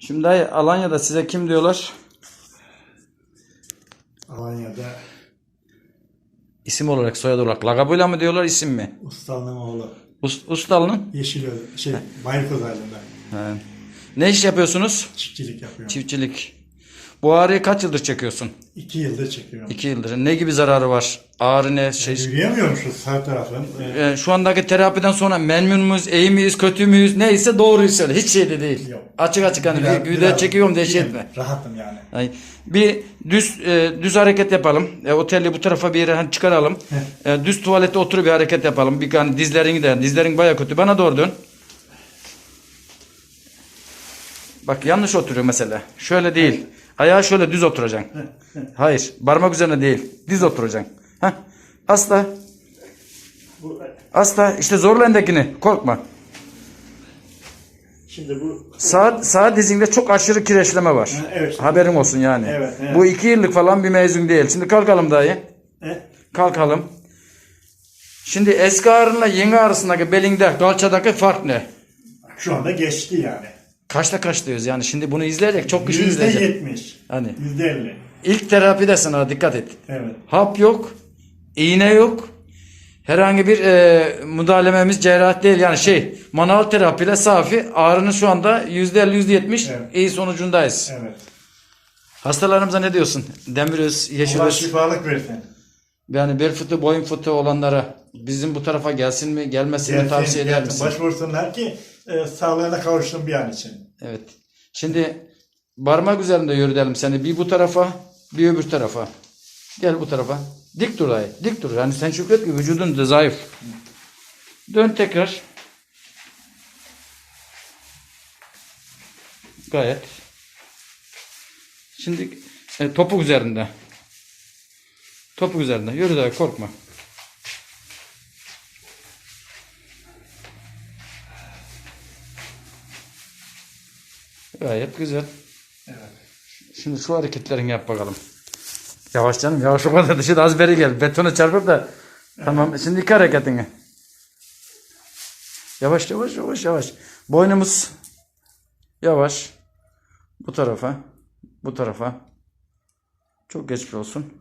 Şimdi dayı Alanya'da size kim diyorlar? Alanya'da İsim olarak soyad olarak lakabıyla mı diyorlar isim mi? ustanın oğlu. Us, Ustalı'nın? Yeşil şey Baykoz ailinde He. Ne iş yapıyorsunuz? çiftçilik yapıyor. Çiftçilik. Bu ağrıyı kaç yıldır çekiyorsun? İki yıldır çekiyorum. İki yıldır. Ne gibi zararı var? Ağrı ne? Şey, Yürüyemiyorum şu sağ tarafın. Ee, şu andaki terapiden sonra memnun muyuz, iyi miyiz, kötü müyüz? Neyse doğruyu söyle. Hiç şey de değil. Yok. Açık açık hani biraz- bir biraz- çekiyorum diye şey etme. Rahatım yani. Ay, bir düz e, düz hareket yapalım. E, otelli bu tarafa bir yere hani çıkaralım. E, düz tuvalette oturup bir hareket yapalım. Bir hani dizlerini de dizlerin baya kötü. Bana doğru dön. Bak yanlış oturuyor mesela. Şöyle değil. Ayağı şöyle düz oturacaksın. Hayır. Parmak üzerine değil. Düz oturacaksın. Heh. Asla. Asla. İşte zorla endekini. Korkma. şimdi bu Sağ, sağ dizinde çok aşırı kireçleme var. Ha, evet. Haberin olsun yani. Evet, evet. Bu iki yıllık falan bir mezun değil. Şimdi kalkalım dayı. e, Kalkalım. Şimdi eski ağrınla yeni ağrısındaki belinde, kalçadaki fark ne? şu anda geçti yani. Kaçta kaç diyoruz yani şimdi bunu izleyecek çok kişi izleyecek. yetmiş. Hani Yüzde elli. ilk terapide sana dikkat et. Evet. Hap yok, iğne yok. Herhangi bir e, müdahalememiz cerrahi değil yani şey manuel terapiyle safi ağrının şu anda %50 %70 Evet. iyi sonucundayız. Evet. Hastalarımıza ne diyorsun? Demiröz, Allah yeşilöz şifalık versin. yani bel fıtığı, boyun fıtığı olanlara bizim bu tarafa gelsin mi, gelmesin mi Gelsin, tavsiye eder gelsin. misin? Başvursunlar ki e, sağlığına kavuşsun bir an için. Evet. Şimdi parmak üzerinde yürütelim seni. Bir bu tarafa, bir öbür tarafa. Gel bu tarafa. Dik dur dayı. Dik dur. Yani sen şükret ki vücudun da zayıf. Dön tekrar. Gayet. Şimdi e, topuk üzerinde. Topuk üzerinde. Yürü dayı korkma. Gayet güzel. Evet. Şimdi şu hareketlerini yap bakalım. Yavaş canım yavaş o kadar dışı da az beri gel. Betona çarpıp da. Tamam şimdi iki hareketini. Yavaş yavaş yavaş yavaş. Boynumuz yavaş. Bu tarafa. Bu tarafa. Çok geçmiş olsun.